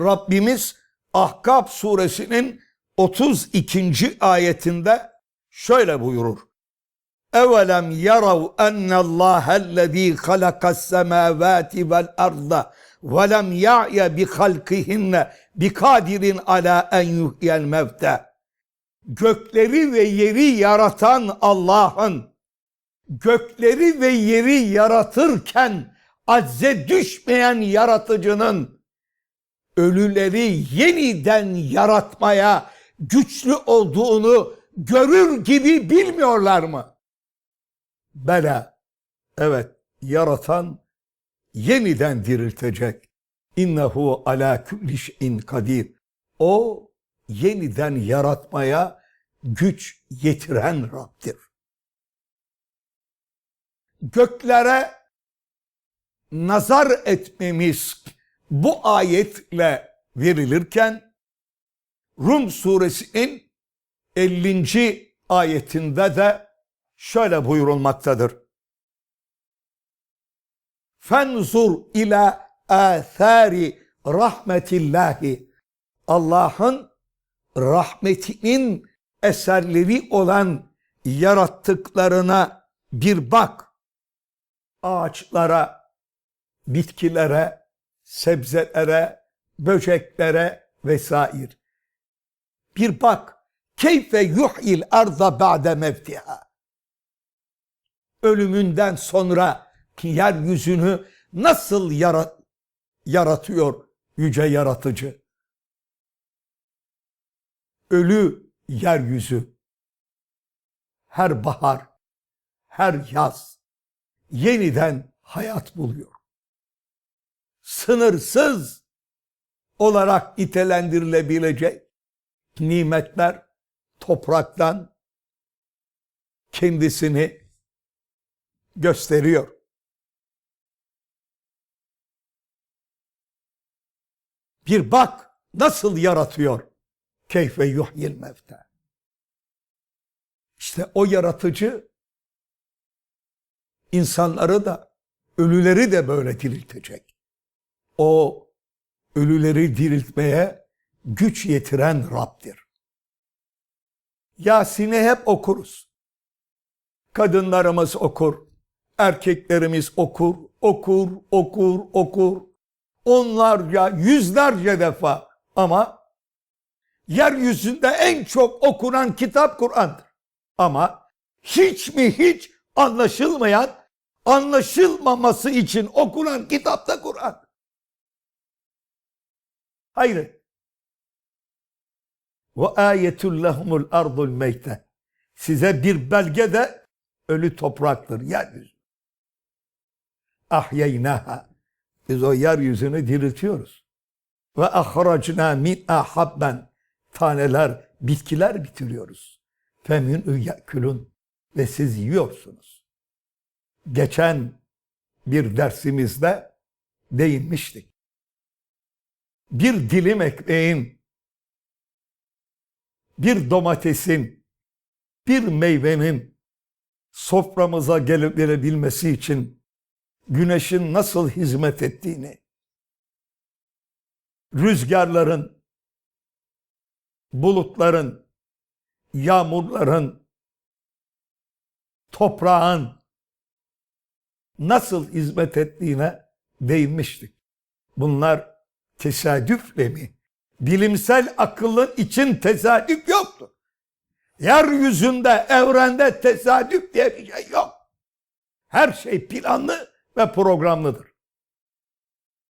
Rabbimiz Ahkaf suresinin 32. ayetinde şöyle buyurur. Evelem yarav ennallâhellezî halakas semâvâti vel arda ve lem ya'ye bi halkihinne bi kadirin ala en yuhyel mevte. Gökleri ve yeri yaratan Allah'ın gökleri ve yeri yaratırken azze düşmeyen yaratıcının ölüleri yeniden yaratmaya güçlü olduğunu görür gibi bilmiyorlar mı? Bela. Evet, yaratan yeniden diriltecek. İnnehu ala kulli şeyin kadir. O yeniden yaratmaya güç yetiren Rab'dir. Göklere nazar etmemiz bu ayetle verilirken Rum suresinin 50. ayetinde de şöyle buyurulmaktadır. Fenzur ila athari rahmetillahi Allah'ın rahmetinin eserleri olan yarattıklarına bir bak. Ağaçlara, bitkilere, sebzelere, böceklere vesaire. Bir bak. Keyfe yuhyil arda ba'de mevtiha. Ölümünden sonra yeryüzünü nasıl yara- yaratıyor yüce yaratıcı? Ölü yeryüzü her bahar, her yaz yeniden hayat buluyor. Sınırsız olarak nitelendirilebilecek nimetler topraktan kendisini gösteriyor. Bir bak nasıl yaratıyor. Keyfe yuhyil mevte. İşte o yaratıcı insanları da ölüleri de böyle diriltecek. O ölüleri diriltmeye güç yetiren Rab'dir. Yasin'i hep okuruz. Kadınlarımız okur, erkeklerimiz okur, okur, okur, okur. Onlarca, yüzlerce defa ama yeryüzünde en çok okunan kitap Kur'an'dır. Ama hiç mi hiç anlaşılmayan, anlaşılmaması için okunan kitap da Kur'an. Hayır. Ve ayetul lehumul ardul meyte. Size bir belge de ölü topraktır yeryüzü. Ahyeynaha. Biz o yeryüzünü diriltiyoruz. Ve ahracna min ahabben. Taneler, bitkiler bitiriyoruz. Femin yekulun. Ve siz yiyorsunuz. Geçen bir dersimizde değinmiştik. Bir dilim ekmeğin bir domatesin, bir meyvenin soframıza gelip gelebilmesi için güneşin nasıl hizmet ettiğini, rüzgarların, bulutların, yağmurların, toprağın nasıl hizmet ettiğine değinmiştik. Bunlar tesadüfle mi? bilimsel akılın için tesadüf yoktur. Yeryüzünde, evrende tesadüf diye bir şey yok. Her şey planlı ve programlıdır.